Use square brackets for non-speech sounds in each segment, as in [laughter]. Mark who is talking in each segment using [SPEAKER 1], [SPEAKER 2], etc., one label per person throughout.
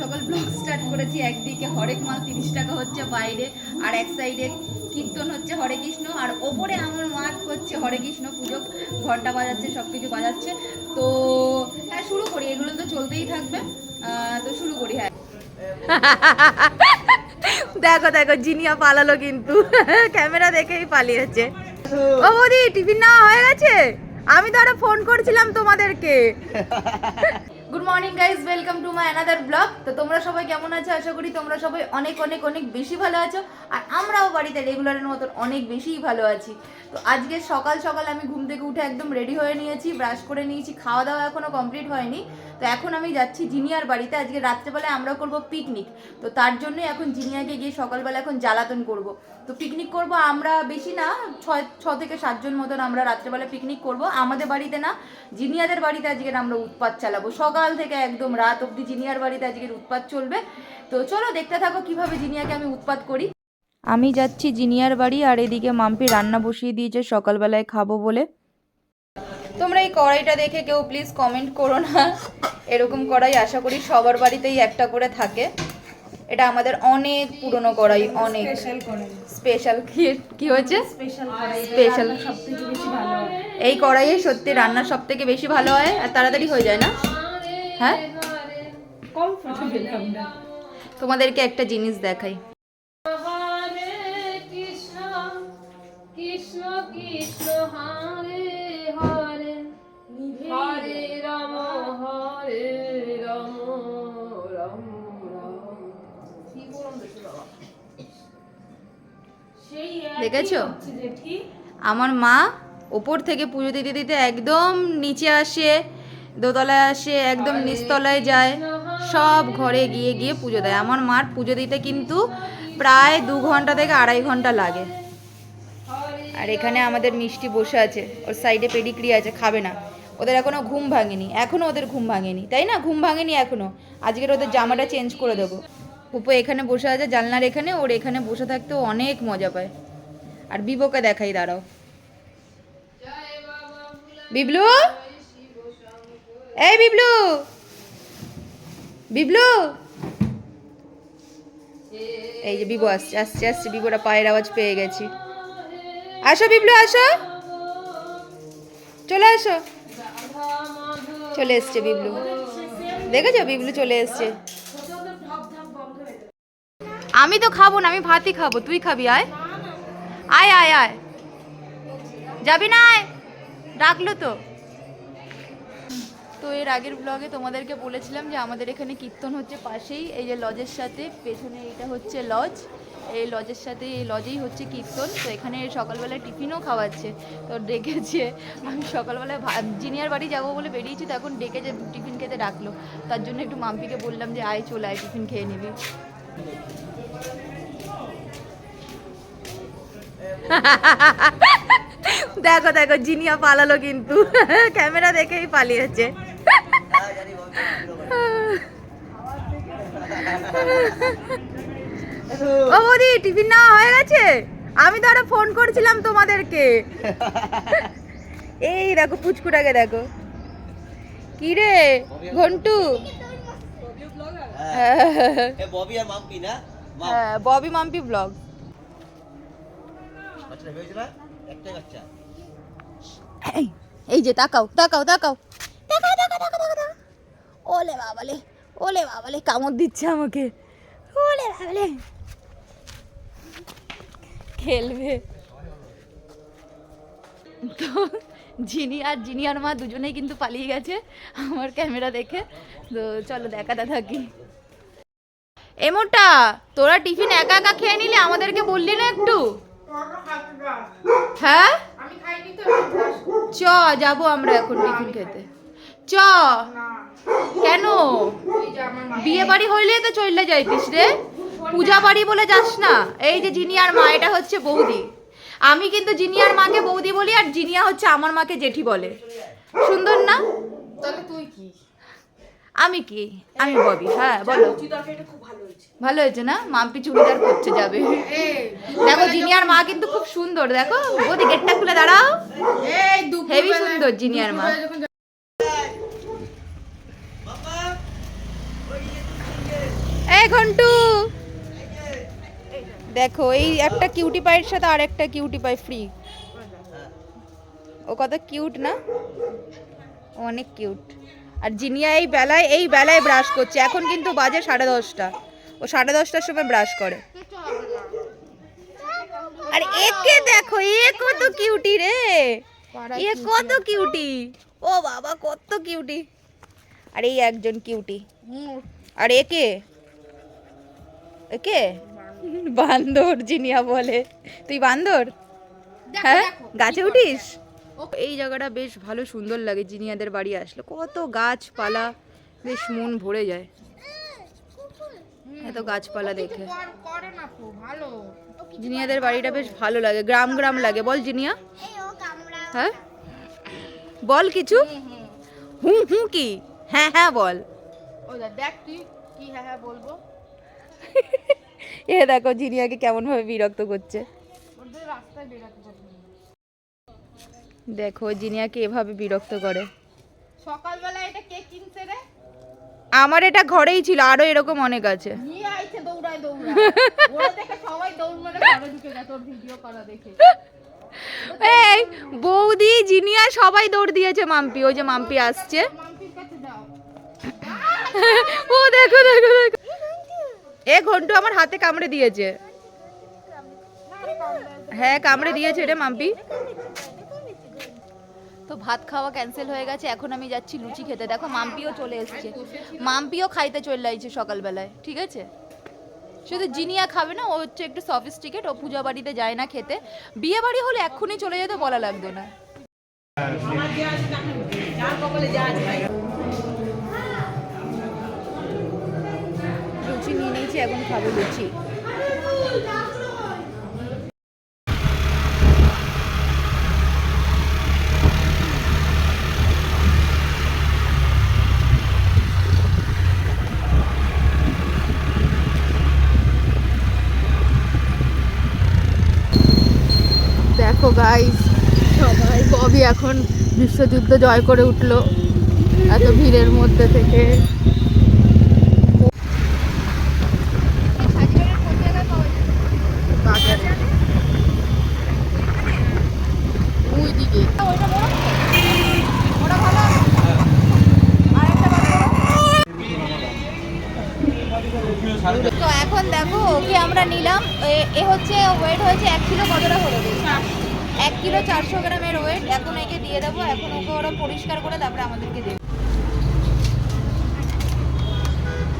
[SPEAKER 1] সকাল blog start করেছি। একদিকে হরেক মাল তিরিশ টাকা হচ্ছে বাইরে আর এক সাইডে কীর্তন হচ্ছে হরে কৃষ্ণ আর ওপরে আমার মা করছে হরে কৃষ্ণ পুজো। ঘণ্টা বাজাচ্ছে সব কিছু বাজাচ্ছে। তো হ্যাঁ শুরু করি। এগুলো তো চলতেই থাকবে। তো শুরু করি হ্যাঁ। [laughs] দেখো দেখো জিনিয়া পালালো কিন্তু। [laughs] ক্যামেরা দেখেই পালিয়েছে। ও বৌদি টিফিন নেওয়া হয়ে গেছে? আমি তো আরও ফোন করছিলাম তোমাদেরকে। [laughs] Good morning guys welcome to my another blog তো তোমরা সবাই কেমন আছো? আশা করি তোমরা সবাই অনেক অনেক অনেক বেশি ভালো আছো। আর আমরাও বাড়িতে রেগুলারের মতন অনেক বেশিই ভালো আছি। তো আজকে সকাল সকাল আমি ঘুম থেকে উঠে একদম রেডি হয়ে নিয়েছি ব্রাশ করে নিয়েছি, খাওয়া দাওয়া এখনও কমপ্লিট হয়নি। তো এখন আমি যাচ্ছি জিনিয়ার বাড়িতে। আজকে রাত্রেবেলায় আমরা করব পিকনিক তো তার জন্যই এখন জিনিয়াকে গিয়ে সকালবেলা এখন জ্বালাতন করব। তো পিকনিক করব আমরা বেশি না, ছয়, ছ থেকে সাতজন মতন আমরা রাত্রেবেলা পিকনিক করব। আমাদের বাড়িতে না, জিনিয়াদের বাড়িতে আজকে আমরা উৎপাত চালাবো। সকাল থেকে একদম রাত অবধি জিনিয়ার বাড়িতে আজকের উৎপাত চলবে। তো চলো দেখতে থাকো কীভাবে জিনিয়াকে আমি উৎপাত করি। আমি যাচ্ছি জিনিয়ার বাড়ি আর এদিকে মাম্পি রান্না বসিয়ে দিয়েছে সকালবেলায় খাব বলে। তোমরা এই কড়াইটা দেখে কেউ প্লিজ কমেন্ট করো না। এরকম কড়াই আশা করি সবার বাড়িতেই একটা করে থাকে। এটা আমাদের অনেক পুরনো কড়াই অনেক। স্পেশাল কি কি হয়েছে? স্পেশাল এই কড়াইয়ে সত্যি রান্না সব থেকে বেশি ভালো হয় আর তাড়াতাড়ি হয়ে যায় না? হ্যাঁ তোমাদেরকে একটা জিনিস দেখাই দেখেছ? আমার মা ওপর থেকে পুজো দিতে দিতে একদম নিচে আসে দোতলায় আসে, একদম নিচতলায় যায়, সব ঘরে গিয়ে গিয়ে পুজো দেয়। আমার মার পুজো দিতে কিন্তু প্রায় দু ঘণ্টা থেকে আড়াই ঘণ্টা লাগে। আর এখানে আমাদের মিষ্টি বসে আছে, ওর সাইডে পেডিক্রি আছে, খাবে না। ওদের এখনও ঘুম ভাঙেনি, এখনও ওদের ঘুম ভাঙেনি, তাই না? ঘুম ভাঙেনি এখনও। আজকের ওদের জামাটা চেঞ্জ করে দেবো। পুপো এখানে বসে আছে, জানলার এখানে, ওর এখানে বসে থাকতে অনেক মজা পায়। আর বিবোকে দেখাই, দাঁড়াও। বিবলু? এই বিবলু। বিবলু। এই যে বিবো আসছে আসছে আসছে, বিবোটা পায়ের আওয়াজ পেয়ে গেছি। আসো বিবলু, আসো। চলে আসো। চলে এসছে বিবলু। দেখেছ? বিবলু চলে এসছে। আমি তো খাব না, আমি ভাতই খাব। তুই খাবি, আয়। আয় আয় আয়। যাবি না, আয়। ডাকলো তো। তো এর আগের ব্লগে তোমাদেরকে বলেছিলাম যে আমাদের এখানে কীর্তন হচ্ছে পাশেই, এই যে লজের সাথে, পেছনে এটা হচ্ছে লজ এই লজের সাথে, এই লজেই হচ্ছে কীর্তন, তো এখানে সকালবেলায় টিফিনও খাওয়াচ্ছে, তো ডেকেছে আমি সকালবেলায় জিনিয়ার বাড়ি যাব বলে বেরিয়েছি, তো এখন ডেকেছে টিফিন খেতে ডাকলো, তার জন্য একটু মাম্পিকে বললাম যে আয়, চলে আয়, টিফিন খেয়ে নিবি। দেখো দেখো, জিনিয়া পালালো কিন্তু, ক্যামেরা দেখেই পালিয়েছে। ও বৌদি টিফিন নেওয়া হয়ে গেছে? আমি তো আরও ফোন করছিলাম তোমাদেরকে। এই দেখো পুচকুটাকে দেখো। কি রে ঘন্টু?
[SPEAKER 2] ববি মাম্পি
[SPEAKER 1] হ্যাঁ ববি মাম্পি ব্লগ এই যে তাকাও তাকাও তাকাও। তাকাও তাকাও তাকাও তাকাও। ওলে বাবালে ওলে বাবালে কামড় দিচ্ছে আমাকে। ওলে বাবালে। খেলবে। তো জিনি আর জিনিয়ার মা দুজনেই কিন্তু পালিয়ে গেছে আমার ক্যামেরা দেখে। তো চলো দেখাতে থাকি। এমোটা তোরা টিফিন একা একা খেয়ে নিলে আমাদেরকে বললি না একটু? হ্যাঁ? চ যাব আমরা এখন টিফিন খেতে। চ। কেন? বিয়ে বাড়ি হইলে তো চলে যাইতিস রে। পূজা বাড়ি বলে যাস না। এই যে জিনিয়ার মা এটা হচ্ছে বৌদি। আমি কিন্তু জিনিয়ার মাকে বৌদি বলি আর জিনিয়া হচ্ছে আমার মাকে জেঠি বলে। সুন্দর না?
[SPEAKER 3] তাহলে তুই কি?
[SPEAKER 1] আমি কি? আমি ববি। হ্যাঁ বলো। ভালো হয়েছে। না? মাম্পি চুড়িদার করছে যাবে। দেখো জিনিয়ার মা কিন্তু খুব সুন্দর। দেখো ওদি গেটটা খুলে দাঁড়াও। হেভি সুন্দর জিনিয়ার মা।
[SPEAKER 2] ইয়ে
[SPEAKER 1] ঘন্টু। দেখো এই একটা কিউটি পাইয়ের সাথে আর একটা কিউটি পাই ফ্রি ও কত কিউট না? ও অনেক কিউট আর জিনিয়া এই বেলায় এই বেলায় ব্রাশ করছে। এখন কিন্তু বাজে সাড়ে দশটা। ও সাড়ে দশটার সময় ব্রাশ করে। আর একে দেখো এ কত কিউটি রে। এ কত কিউটি ও বাবা কত কিউটি আর এই একজন কিউটি আর একে? একে? বান্দর জিনিয়া বলে। তুই বান্দর? হ্যাঁ? গাছে উঠিস? এই জায়গাটা বেশ ভালো সুন্দর লাগে জিনিয়াদের বাড়ি আসলে। কত গাছপালা বেশ মন ভরে যায়। এত গাছপালা দেখে।
[SPEAKER 3] করে না খুব ভালো।
[SPEAKER 1] জিনিয়াদের বাড়িটা বেশ ভালো লাগে গ্রাম গ্রাম লাগে। বল জিনিয়া। হ্যাঁ? বল কিছু। হুঁ হুঁ কি? হ্যাঁ হ্যাঁ বল।
[SPEAKER 3] দেখ তুই কি হ্যাঁ হ্যাঁ বলব।
[SPEAKER 1] এ দেখো জিনিয়াকে কেমন ভাবে বিরক্ত করছে। দেখো জিনিয়াকে এভাবে বিরক্ত করে।
[SPEAKER 3] সকালবেলা এটা কে কিনছে রে?
[SPEAKER 1] আমার এটা ঘরেই ছিল আরও এরকম অনেক আছে। এই বৌদি জিনিয়া সবাই দৌড় দিয়েছে মাম্পি। ওই যে মাম্পি আসছে। ও দেখো দেখো দেখো। এ ঘন্টু আমার হাতে কামড়ে দিয়েছে। হ্যাঁ কামড়ে দিয়েছে রে মাম্পি। তো ভাত খাওয়া ক্যান্সেল হয়ে গেছে, এখন আমি যাচ্ছি লুচি খেতে। দেখো মাম্পিও চলে এসেছে। মাম্পিও খাইতে চলে আইছে সকালবেলায়, ঠিক আছে? শুধু জিনিয়া খাবে না, ও হচ্ছে একটু সফিস্টিকেট ও পূজা বাড়িতে যায় না খেতে। বিয়ে বাড়ি হলে এক্ষুনি চলে যেতে বলা লাগতো না। লুচি নিয়ে নিয়েছি এখন খাব লুচি। দেখো গাইস সবাই ববি এখন বিশ্বযুদ্ধ জয় করে উঠল? এত ভিড়ের মধ্যে থেকে। তো এখন দেখো ওকে আমরা নিলাম। এ- হচ্ছে ওয়েট হয়েছে এক কিলো কতটা হলো? এক কিলো চারশো গ্রামের ওয়েট এখন একে দিয়ে দেবো। এখন ওকে ওরা পরিষ্কার করে তারপরে আমাদেরকে দেবে।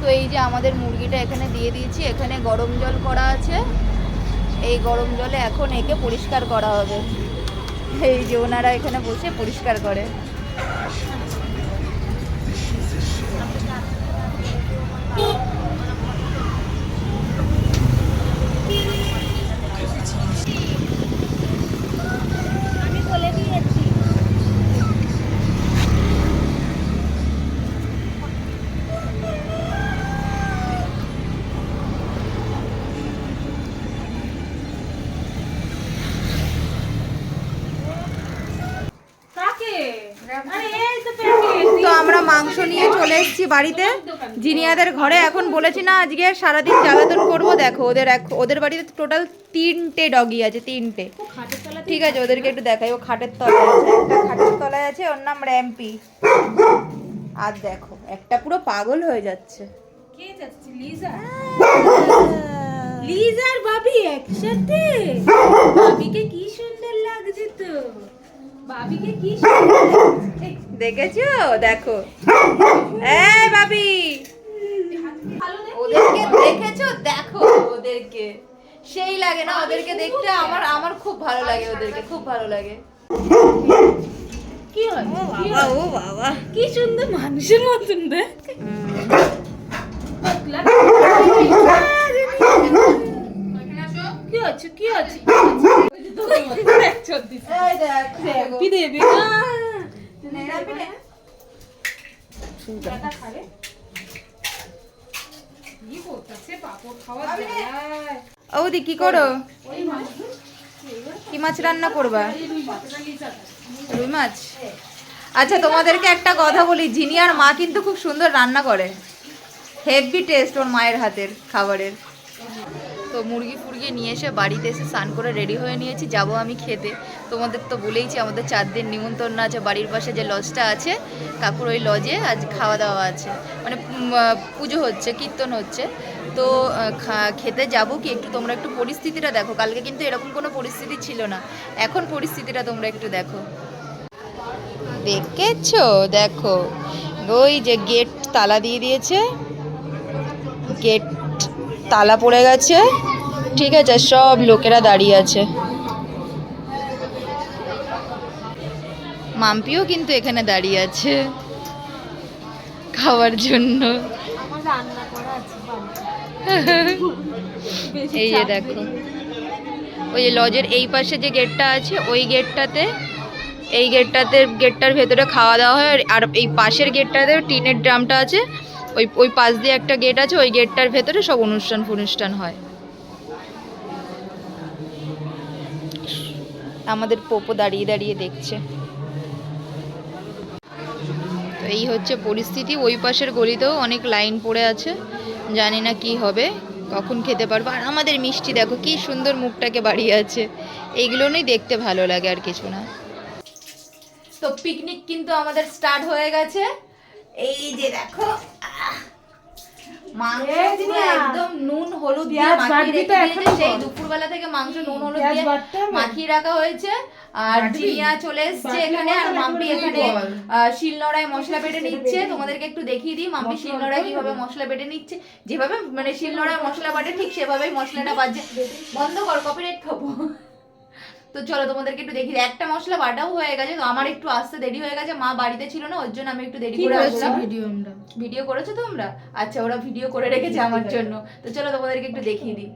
[SPEAKER 1] তো এই যে আমাদের মুরগিটা এখানে দিয়ে দিয়েছি। এখানে গরম জল করা আছে। এই গরম জলে এখন একে পরিষ্কার করা হবে। এই যে ওনারা এখানে বসে পরিষ্কার করে। বাড়িতে? জিনিয়াদের ঘরে এখন বলেছি না আজকে সারাদিন জ্বালাতন করব দেখো ওদের এক ওদের বাড়িতে টোটাল তিনটে ডগি আছে তিনটে। ঠিক আছে ওদেরকে একটু দেখাই ও খাটের তলায় আছে একটা খাটের তলায় আছে ওর নাম র্যাম্পি। আর দেখো একটা পুরো পাগল হয়ে যাচ্ছে।
[SPEAKER 3] কে যাচ্ছে? লিজা? লিজার বাবি একসাথে? বাবিকে কি সুন্দর লাগছে তো। বাবিকে কি [laughs] সুন্দর
[SPEAKER 1] দেখেছ? দেখো। এই বাবি। ওদেরকে দেখেছ? দেখো ওদেরকে। সেই লাগে না ওদেরকে দেখতে। আমার আমার খুব ভালো লাগে ওদেরকে খুব ভালো লাগে।
[SPEAKER 3] কি হয় হয়?
[SPEAKER 1] ও বাবা।
[SPEAKER 3] কি সুন্দর মানুষের মতন দেখ কি হচ্ছে কি হচ্ছে
[SPEAKER 1] এই দেখ
[SPEAKER 3] কি দেবে। কি করতেছে পাপড় খাওয়া যায়।
[SPEAKER 1] ওদি কি করো? কি মাছ রান্না করবা? রুই মাছ আচ্ছা তোমাদেরকে একটা কথা বলি জিনিয়ার মা কিন্তু খুব সুন্দর রান্না করে। হেভি টেস্ট ওর মায়ের হাতের খাবারের। তো মুরগি ফুরগি নিয়ে এসে বাড়িতে এসে স্নান করে রেডি হয়ে নিয়েছি, যাব আমি খেতে। তোমাদের তো বলেইছি আমাদের চার দিন নিমন্ত্রণ আছে, বাড়ির পাশে যে লজটা আছে, কাকুর ওই লজে আজ খাওয়া দাওয়া আছে। মানে পুজো হচ্ছে, কীর্তন হচ্ছে। তো খেতে যাব কি একটু, তোমরা একটু পরিস্থিতিটা দেখো। কালকে কিন্তু এরকম কোনো পরিস্থিতি ছিল না। এখন পরিস্থিতিটা তোমরা একটু দেখো। দেখেছ? দেখো। ওই যে গেট তালা দিয়ে দিয়েছে। গেট তালা পড়ে গেছে। ঠিক আছে সব লোকেরা দাঁড়িয়ে আছে। মাম্পিও কিন্তু এখানে দাঁড়িয়ে আছে খাওয়ার জন্য। [laughs] এই যে দেখো। ওই যে লজের এই পাশে যে গেটটা আছে ওই গেটটাতে এই গেটটাতে গেটটার ভেতরে খাওয়া দাওয়া হয়। আর এই পাশের গেটটাতে টিনের ড্রামটা আছে। ওই ওই পাশ দিয়ে একটা গেট আছে, ওই গেটটার ভেতরে সব অনুষ্ঠান ফনুষ্ঠান হয়। আমাদের পোপো দাঁড়িয়ে দাঁড়িয়ে দেখছে। তো এই হচ্ছে পরিস্থিতি, ওই পাশের গলিতেও অনেক লাইন পড়ে আছে, জানি না কি হবে, কখন খেতে পারব। আর আমাদের মিষ্টি দেখো, কি সুন্দর মুখটাকে বাড়িয়ে আছে। এইগুলো নিয়ে দেখতে ভালো লাগে আর কিছু না। তো পিকনিক কিন্তু আমাদের স্টার্ট হয়ে গেছে। এই যে দেখো মাংস
[SPEAKER 3] এই
[SPEAKER 1] পুরো
[SPEAKER 3] যা।
[SPEAKER 1] একদম নুন হলুদ দিয়ে মাখিয়ে রেখে সেই দুপুরবেলা থেকে মাংস নুন হলুদ দিয়ে মাখিয়ে রাখা হয়েছে। আর? জিনিয়া চলে এসছে এখানে আর মাম্পি এখানে আহ, শিলনোড়ায় মশলা বেটে নিচ্ছে। তোমাদেরকে একটু দেখিয়ে দিই মাম্পি শিলনোড়ায় কীভাবে মশলা বেটে নিচ্ছে। যেভাবে মানে শিলনোড়ায় মশলা বাটে ঠিক সেভাবেই মশলাটা বাজছে। বন্ধ কর কপিরাইট খাব। তো চলো তোমাদেরকে একটু দেখি একটা মশলা বাটাও হয়ে গেছে তো আমার একটু আসতে দেরি হয়ে গেছে মা বাড়িতে ছিল না ওর জন্য আমি একটু দেরি করে আসলাম।
[SPEAKER 3] ভিডিও আমরা?
[SPEAKER 1] ভিডিও করেছ তোমরা? আচ্ছা ওরা ভিডিও করে রেখেছে আমার [laughs] জন্য। তো চলো তোমাদেরকে একটু দেখিয়ে দিই।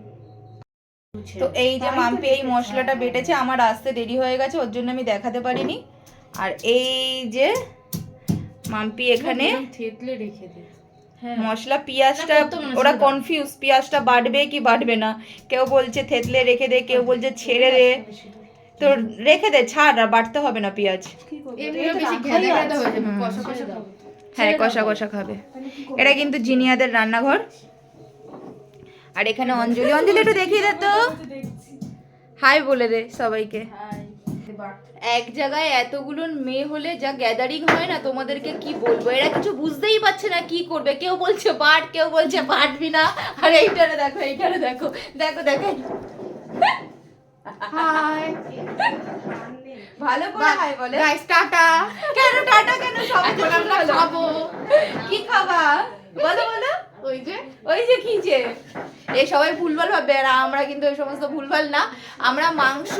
[SPEAKER 1] তো এই যে মাম্পি এই মশলাটা বেটেছে আমার আসতে দেরি হয়ে গেছে ওর জন্য আমি দেখাতে পারিনি। আর এই যে মাম্পি এখানে
[SPEAKER 3] থেতলে রেখে দে। হ্যাঁ।
[SPEAKER 1] মশলা পেঁয়াজটা ওরা কনফিউজ পেঁয়াজটা বাটবে কি বাটবে না? কেউ বলছে থেতলে রেখে দে কেউ বলছে ছেড়ে দে। তো রেখে দে ছাড় আর বাটতে হবে না পেঁয়াজ।
[SPEAKER 3] হয়ে কষা কষা খাব।
[SPEAKER 1] হ্যাঁ কষা কষা খাবে। এটা কিন্তু জিনিয়াদের রান্নাঘর। আর এখানে অঞ্জলি। অঞ্জলি একটু দেখিয়ে দে তো। হাই বলে দে সবাইকে। এক জায়গায় এতগুলো মেয়ে হলে যা গ্যাদারিং হয় না তোমাদেরকে কি বলব? এরা কিছু বুঝতেই পারছে না কি করবে। কেউ বলছে বাট কেউ বলছে বাটবি না। আর এইটারে দেখো এইটারে দেখো। দেখো দেখো।
[SPEAKER 3] হাই
[SPEAKER 1] ভালো করে হাই বলে।
[SPEAKER 3] Guys tata.
[SPEAKER 1] কেন টাটা কেন?
[SPEAKER 3] এখন আমরা খাব।
[SPEAKER 1] কি খাবা? বলো বলো।
[SPEAKER 3] ওই যে?
[SPEAKER 1] ওই যে কি যে? এই সবাই ভুলভাল ভাববে আর আমরা কিন্তু এই সমস্ত ভুলভাল না। আমরা মাংস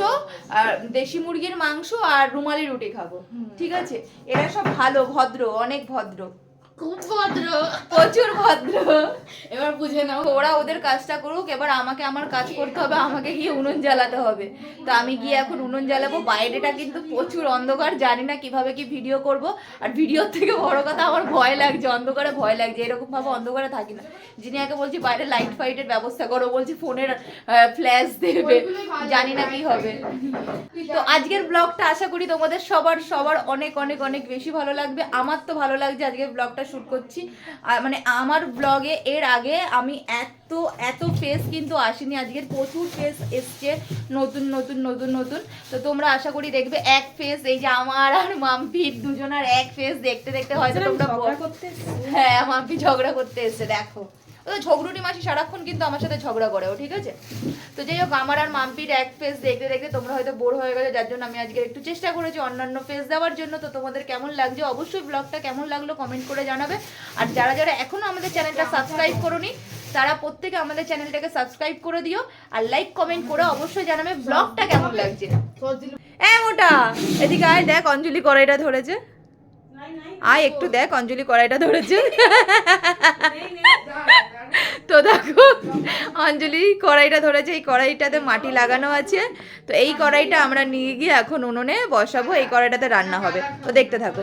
[SPEAKER 1] আর দেশি মুরগির মাংস আর রুমালি রুটি খাব। ঠিক আছে? এরা সব ভালো ভদ্র অনেক ভদ্র।
[SPEAKER 3] খুব ভদ্র।
[SPEAKER 1] প্রচুর ভদ্র।
[SPEAKER 3] এবার বুঝে নাও
[SPEAKER 1] ওরা ওদের কাজটা করুক এবার আমাকে আমার কাজ করতে হবে আমাকে গিয়ে উনুন জ্বালাতে হবে। তো আমি গিয়ে এখন উনুন জ্বালাবো। বাইরেটা কিন্তু প্রচুর অন্ধকার জানি না কীভাবে কি ভিডিও করব। আর ভিডিওর থেকে বড় কথা আমার ভয় লাগছে অন্ধকারে ভয় লাগছে এরকম ভাবে অন্ধকারে থাকি না। যিনি আগে বলছি বাইরে লাইট ফাইটের ব্যবস্থা করো বলছি ফোনের ফ্ল্যাশ দেবে। জানি না কি হবে। তো আজকের ব্লগটা আশা করি তোমাদের সবার সবার অনেক অনেক অনেক বেশি ভালো লাগবে। আমার তো ভালো লাগছে আজকের ব্লগটা শুট করছি। মানে আমার ব্লগে এর আগে আমি এত এত ফেস কিন্তু আসেনি। আজকের প্রচুর ফেস এসছে। নতুন নতুন নতুন নতুন। তো তোমরা আশা করি দেখবে এক ফেস এই যে আমার আর মাম্পি দুজনার এক ফেস দেখতে দেখতে হয়তো তোমরা হ্যাঁ মাম্পি ঝগড়া করতে এসছে দেখো। ও তো ঝগড়ুনি মাসি সারাক্ষণ কিন্তু আমার সাথে ঝগড়া করে ও, ঠিক আছে? তো যাই হোক, আমার আর মাম্পির এক ফেস দেখতে দেখতে তোমরা হয়তো বোর হয়ে গেছো, যার জন্য আমি আজকে একটু চেষ্টা করেছি অন্যান্য ফেস দেওয়ার জন্য। তো তোমাদের কেমন লাগছে? অবশ্যই ব্লগটা কেমন লাগল কমেন্ট করে জানাবে। আর যারা যারা এখনও আমাদের চ্যানেলটা সাবস্ক্রাইব করোনি, তারা প্রত্যেকে আমাদের চ্যানেলটাকে সাবস্ক্রাইব করে দিও। আর লাইক কমেন্ট করে অবশ্যই জানাবে ব্লগটা কেমন লাগছে। হ্যাঁ ওটা এদিকে আয়, দেখ, অঞ্জলি কড়াইটা ধরেছে। আয়, একটু দেখ, অঞ্জলি কড়াইটা ধরেছে তো দেখো অঞ্জলি কড়াইটা ধরেছে এই কড়াইটাতে মাটি লাগানো আছে। তো এই কড়াইটা আমরা নিয়ে গিয়ে এখন উনুনে বসাবো এই কড়াইটাতে রান্না হবে। তো দেখতে থাকো।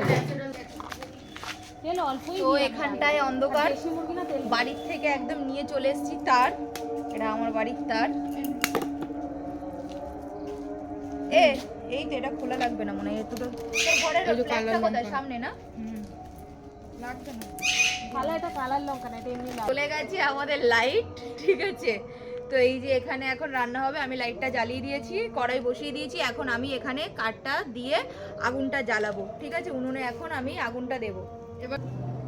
[SPEAKER 1] তো এখানটায় অন্ধকার। বাড়ির থেকে একদম নিয়ে চলে এসেছি তার। এটা আমার বাড়ির তার। এ এই তো এটা খোলা লাগবে না মনে হয়। এত তো ঘরের। সামনে না?
[SPEAKER 3] লাগবে এটা কালার লঙ্কা না এটা এমনি
[SPEAKER 1] চলে গেছে আমাদের লাইট ঠিক আছে? তো এই যে এখানে এখন রান্না হবে আমি লাইটটা জ্বালিয়ে দিয়েছি কড়াই বসিয়ে দিয়েছি এখন আমি এখানে কাঠটা দিয়ে আগুনটা জ্বালাবো ঠিক আছে? উনুনে এখন আমি আগুনটা দেবো। এবার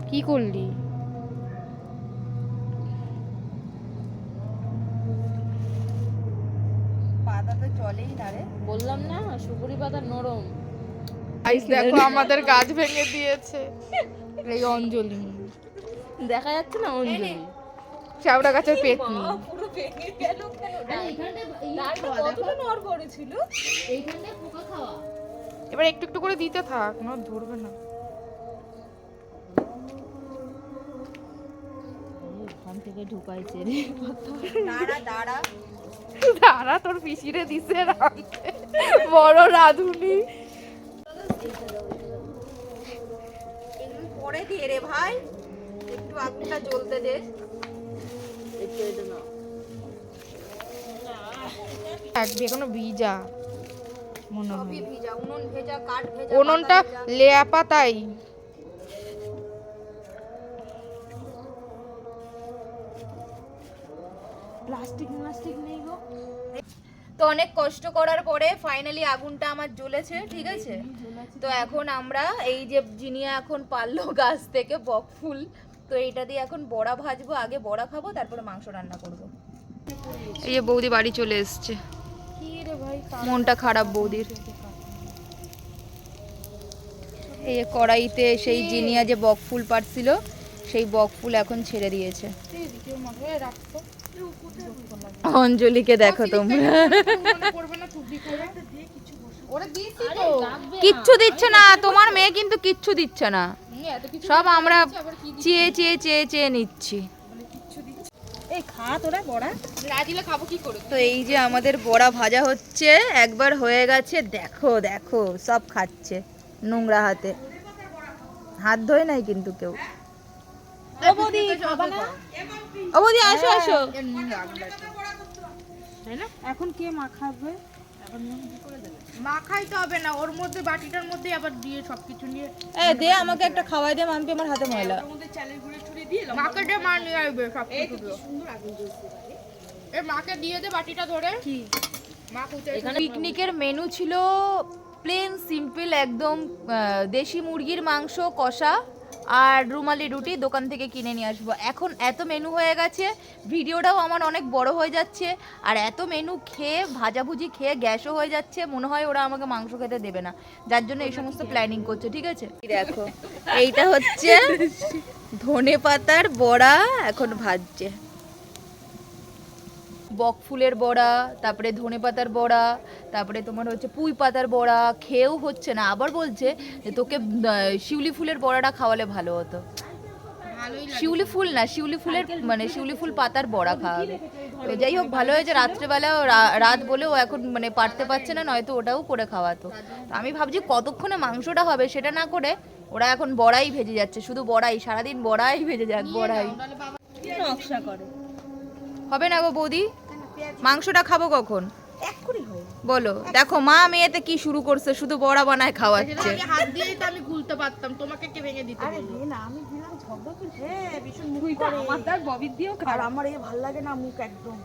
[SPEAKER 3] কি করলি?
[SPEAKER 1] পাতা তো চলেই না রে।
[SPEAKER 3] বললাম না সুপুরি পাতা নরম।
[SPEAKER 1] দেখো আমাদের গাছ ভেঙে দিয়েছে।
[SPEAKER 3] এই অঞ্জলি দেখা যাচ্ছে না অঞ্জলি?
[SPEAKER 1] চাউড়া গাছের পেট
[SPEAKER 3] পুরো ভেঙে গেল কতটা নড় পড়েছিল এইখানটায় পোকা খাওয়া।
[SPEAKER 1] এবার একটু একটু করে দিতে থাক না ধরবে না।
[SPEAKER 3] ওখান থেকে ঢুকাইছে রে।
[SPEAKER 1] দাঁড়া দাঁড়া। দাঁড়া তোর পিসিরে দিছে রাঁধতে বড় রাঁধুনি। পরে দিয়ে রে ভাই। একটু আগুনটা জ্বলতে দে।
[SPEAKER 4] এখনও ভিজা। মনে হয়। উনুনটা
[SPEAKER 1] পাতা ভেজা।
[SPEAKER 4] তাই।
[SPEAKER 3] প্লাস্টিক প্লাস্টিক নেই গো।
[SPEAKER 1] তো অনেক কষ্ট করার পরে ফাইনালি আগুনটা আমার জ্বলেছে ঠিক আছে? তো এখন আমরা এই যে জিনিয়া এখন পারল গাছ থেকে বকফুল তো এইটা দিয়ে এখন বড়া ভাজবো আগে বড়া খাব তারপরে মাংস রান্না করব। এই যে বৌদি বাড়ি চলে এসছে। মনটা খারাপ বৌদির। এই যে কড়াইতে সেই জিনিয়া যে বকফুল পারছিল সেই বকফুল এখন ছেড়ে দিয়েছে। অঞ্জলিকে দেখো তোমরা। কিচ্ছু দিচ্ছে না তোমার মেয়ে কিন্তু কিচ্ছু দিচ্ছে না। সব আমরা চেয়ে চেয়ে চেয়ে চেয়ে নিচ্ছি।
[SPEAKER 3] এই খা তোরা বড়া।
[SPEAKER 4] রাজিলে খাব কি করে?
[SPEAKER 1] তো এই যে আমাদের বড়া ভাজা হচ্ছে একবার হয়ে গেছে দেখো দেখো সব খাচ্ছে নোংরা হাতে। হাত ধোয় নাই কিন্তু কেউ।
[SPEAKER 3] বৌদি
[SPEAKER 1] আসো আসো।
[SPEAKER 3] এখন কে মাখাবে
[SPEAKER 4] মাখাইতে হবে না ওর মধ্যে বাটিটার মধ্যে আবার দিয়ে সবকিছু নিয়ে
[SPEAKER 1] এ দে আমাকে একটা খাওয়াই দে মাম্পি আমার হাতে ময়লা।
[SPEAKER 4] মাকে দিয়ে মা নিয়ে আসবে সব কিছু এ মাকে দিয়ে দে বাটিটা ধরে। কি? মা কোথায়
[SPEAKER 1] পিকনিকের মেনু ছিল প্লেন সিম্পল একদম দেশি মুরগির মাংস কষা। আর রুমালি রুটি দোকান থেকে কিনে নিয়ে আসব। এখন এত মেনু হয়ে গেছে, ভিডিওটাও আমার অনেক বড় হয়ে যাচ্ছে, আর এত মেনু খেয়ে, ভাজাভুজি খেয়ে গ্যাসও হয়ে যাচ্ছে, মনে হয় ওরা আমাকে মাংস খেতে দেবে না। যার জন্য এই সমস্ত প্ল্যানিং করছে, ঠিক আছে? দেখো, এইটা হচ্ছে ধনে পাতার বড়া এখন ভাজছে। বকফুলের বড়া তারপরে ধনে পাতার বড়া তারপরে তোমার হচ্ছে পুঁই পাতার বড়া খেয়েও হচ্ছে না। আবার বলছে যে তোকে শিউলি ফুলের বড়াটা খাওয়ালে ভালো হতো। শিউলি ফুল না শিউলি ফুলের মানে শিউলি ফুল পাতার বড়া খাওয়াবে তো যাই হোক ভালো হয়েছে। রাত্রেবেলা রাত বলেও এখন মানে পারতে পারছে না নয়তো ওটাও করে খাওয়াতো। তো আমি ভাবছি কতক্ষণে মাংসটা হবে সেটা না করে ওরা এখন বড়াই ভেজে যাচ্ছে শুধু বড়াই সারাদিন বড়াই ভেজে যাক বড়াই।
[SPEAKER 3] নকশা করে।
[SPEAKER 1] হবে না গো বৌদি? মাংসটা খাব কখন? বলো দেখো মা মেয়েতে কি শুরু করছে শুধু বড়া বানায় খাওয়াচ্ছে।
[SPEAKER 4] আমি হাত দিয়েই তো আমি খুলতে পারতাম তোমাকে কে ভেঙে দিতে বলল?
[SPEAKER 3] আমার তার ববির দিয়েও খা
[SPEAKER 4] আর আমার এই ভালো লাগে না মুখ একদম।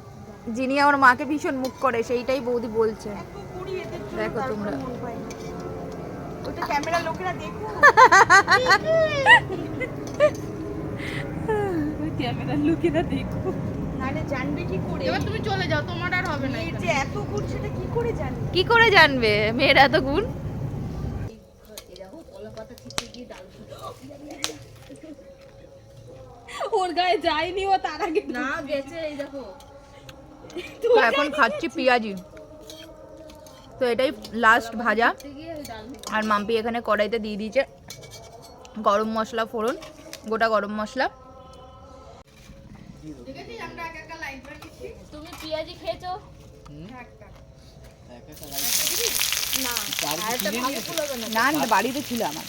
[SPEAKER 1] যিনি আমার মাকে ভীষণ মুখ করে সেইটাই বৌদি বলছে। দেখো তোমরা।
[SPEAKER 4] ওটা ক্যামেরা লোকেরা দেখো
[SPEAKER 3] ক্যামেরার লোকেরা দেখো
[SPEAKER 4] নালে জানবে কি করে? এবার তুমি চলে যাও তোমার আর হবে না যে এত গুণ সেটা কি করে জানবে?
[SPEAKER 1] কি করে জানবে? মেয়ের এত গুণ?
[SPEAKER 3] ওর গায়ে যায়নি ও তার আগে না গেছে এই দেখো।
[SPEAKER 1] তো এখন খাচ্ছি পেঁয়াজি। তো এটাই লাস্ট ভাজা। আর মাম্পি এখানে কড়াইতে দিয়ে দিয়েছে গরম মশলা ফোড়ন গোটা গরম মশলা।
[SPEAKER 3] পেঁয়াজি খেয়েছো?
[SPEAKER 1] না না বাড়িতে ছিল আমার।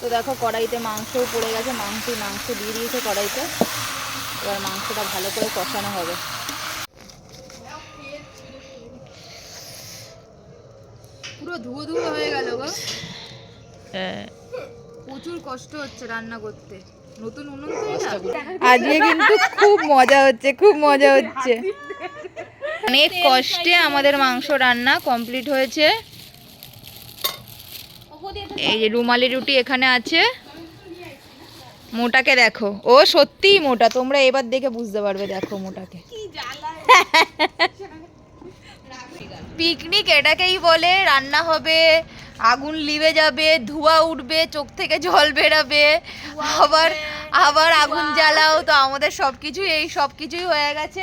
[SPEAKER 1] তো দেখো কড়াইতে মাংসও পড়ে গেছে। মাংস মাংস দিয়ে দিয়েছে কড়াইতে। এবার মাংসটা ভালো করে কষানো হবে। পুরো ধুয়ো ধুয়ো হয়ে গেল গো। প্রচুর কষ্ট হচ্ছে রান্না করতে। নতুন উনুন তো আজকে কিন্তু খুব মজা হচ্ছে খুব মজা হচ্ছে। অনেক কষ্টে আমাদের মাংস রান্না কমপ্লিট হয়েছে। এই যে রুমালি রুটি এখানে আছে। মোটাকে দেখো। ও সত্যিই মোটা তোমরা এবার দেখে বুঝতে পারবে দেখো মোটাকে। [laughs] পিকনিক এটাকেই বলে রান্না হবে আগুন লিবে যাবে ধোঁয়া উঠবে চোখ থেকে জল বেরাবে আবার আবার আগুন জ্বালাও তো আমাদের সব কিছুই এই সব কিছুই হয়ে গেছে।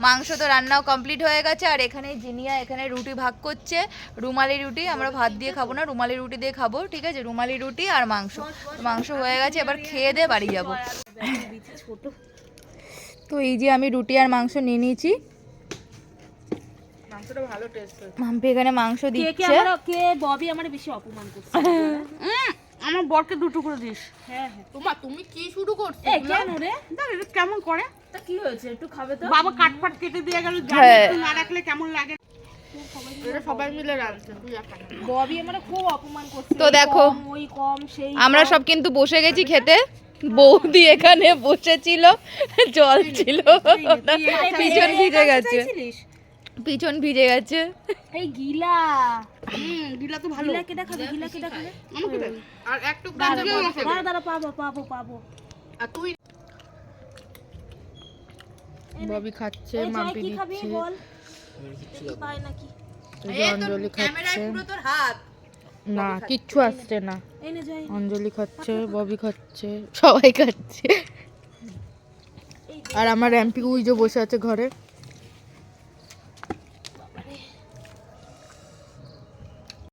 [SPEAKER 1] মাংস তো রান্নাও কমপ্লিট হয়ে গেছে আর এখানে জিনিয়া এখানে রুটি ভাগ করছে। রুমালি রুটি আমরা ভাত দিয়ে খাব না রুমালি রুটি দিয়ে খাব ঠিক আছে? রুমালি রুটি আর মাংস। মাংস হয়ে গেছে এবার খেয়ে দিয়ে বাড়ি যাব। [laughs] তো এই যে আমি রুটি আর মাংস নিয়ে নিয়েছি মাম্পি এখানে মাংস
[SPEAKER 3] কে কে আমার কে ববি আমার বেশি অপমান করছে?
[SPEAKER 5] আমার বরকে দুটো করে দিস।
[SPEAKER 3] হ্যাঁ হ্যাঁ।
[SPEAKER 4] তোমার তুমি কি শুরু করছ?
[SPEAKER 3] এ কেন রে?
[SPEAKER 5] দেখ এটা কেমন করে?
[SPEAKER 3] তা কি হয়েছে? একটু খাবে তো।
[SPEAKER 5] বাবা কাট দিয়ে গেল
[SPEAKER 1] হ্যাঁ।
[SPEAKER 5] একটু না রাখলে কেমন লাগে।
[SPEAKER 4] এটা সবাই মিলে রাঁধছে তুই একা না।
[SPEAKER 3] ববি আমার খুব অপমান করছে।
[SPEAKER 1] তো দেখো।
[SPEAKER 3] কম, ওই কম সেই
[SPEAKER 1] আমরা সব কিন্তু বসে গেছি খেতে। বৌদি এখানে বসেছিল জল ছিল। পিছন ভিজে গেছে? পিছন ভিজে গেছে।
[SPEAKER 3] এই গিলা।
[SPEAKER 5] হুম দিলা তো ভালো।
[SPEAKER 3] গিলা কেটা খাবে গিলা কেটা খাবে
[SPEAKER 5] আমাকে দে।
[SPEAKER 4] আর একটু
[SPEAKER 3] দাঁড়া দাঁড়া, দাঁড়া পাবো পাবো পাবো।
[SPEAKER 4] আর তুই
[SPEAKER 1] ববি খাচ্ছে
[SPEAKER 3] এই জয় কি খাবি বল। পায় নাকি?
[SPEAKER 1] অঞ্জলি খাচ্ছে। না কিচ্ছু আসছে না। অঞ্জলি খাচ্ছে ববি খাচ্ছে সবাই খাচ্ছে। আর আমার র্যাম্পি যে বসে আছে ঘরে।